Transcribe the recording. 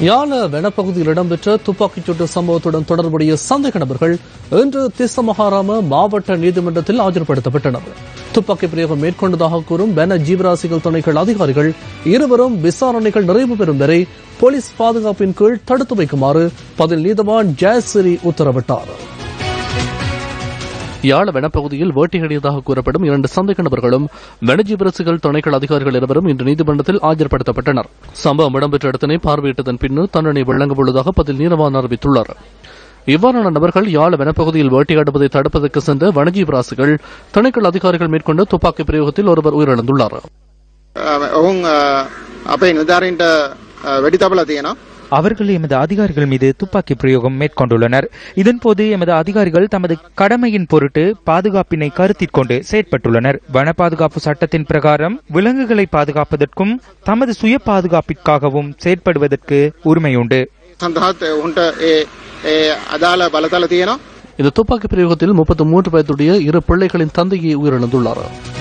யாழ வனப்பகுதியில் இடம்பெற்ற துப்பாக்கிச்சூட்டு சம்பவத்துடன் தொடர்புடைய சந்தேக நபர்கள் இன்று திசமகாராம மாவட்ட நீதிமன்றத்தில் ஆஜர்படுத்தப்பட்டனர். துப்பாக்கி பிரயோகம் மேற்கொண்டதாக கூறும் வன ஜீவராசிகள் துணைகள் அதிகாரிகள் இருவரும் விசாரணைகள் நிறைவு பெறும் வரை போலீஸ் பாதுகாப்பின் கீழ் தடுத்து வைக்குமாறு பதில் நீதவான் ஜெயசிறி உத்தரவிட்டார். யாழ வனப்பகுதியில் வேட்டையடியதாக கூறப்படும் இரண்டு சந்தேக நபர்களும் வனஜீவரசுகள் துணைகள் அதிகாரிகள் இருவரும் இன்று நீதிமன்றத்தில் ஆஜர்படுத்தப்பட்டனர் சம்பவம் இடம்பெற்ற இடத்தினை பார்வையிட்டதன் பின்னர் தண்டனை வழங்க உள்ளதாக பதில் நீதவான் அறிவித்துள்ளார் இவ்வாறான நபர்கள் யாழ வனப்பகுதியில் வேட்டையாடுவதை தடுப்பதற்கு சென்ற வனஜீவராசிகள் துணைகள் அதிகாரிகள் மேற்கொண்ட துப்பாக்கி பிரயோகத்தில் ஒருவர் உயிரிழந்துள்ளார் ඔවුන් අපේ නිධාරීන්ට වැඩි තබල තියෙනවා அவர்கள் எமது அதிகாரிகள் மீது துப்பாக்கி பிரயோகம் மேற்கொண்டுள்ளனர். இதன்போது எமது அதிகாரிகள் தமது கடமையின் பொருட்டு பாதுகாப்பினை கருத்தில் கொண்டு செயற்பட்டுள்ளனர். வன பாதுகாப்பு சட்டத்தின் பிரகாரம் விலங்குகளை பாதுகாப்பதற்கும் தமது சுய பாதுகாப்பிற்காகவும் செயற்படுவதற்கு உரிமையுண்டு. இந்த துப்பாக்கி பிரயோகத்தில் முப்பத்தி மூன்று வயதுடைய இரு பிள்ளைகளின் தந்தையை உயிரிழந்துள்ளார்.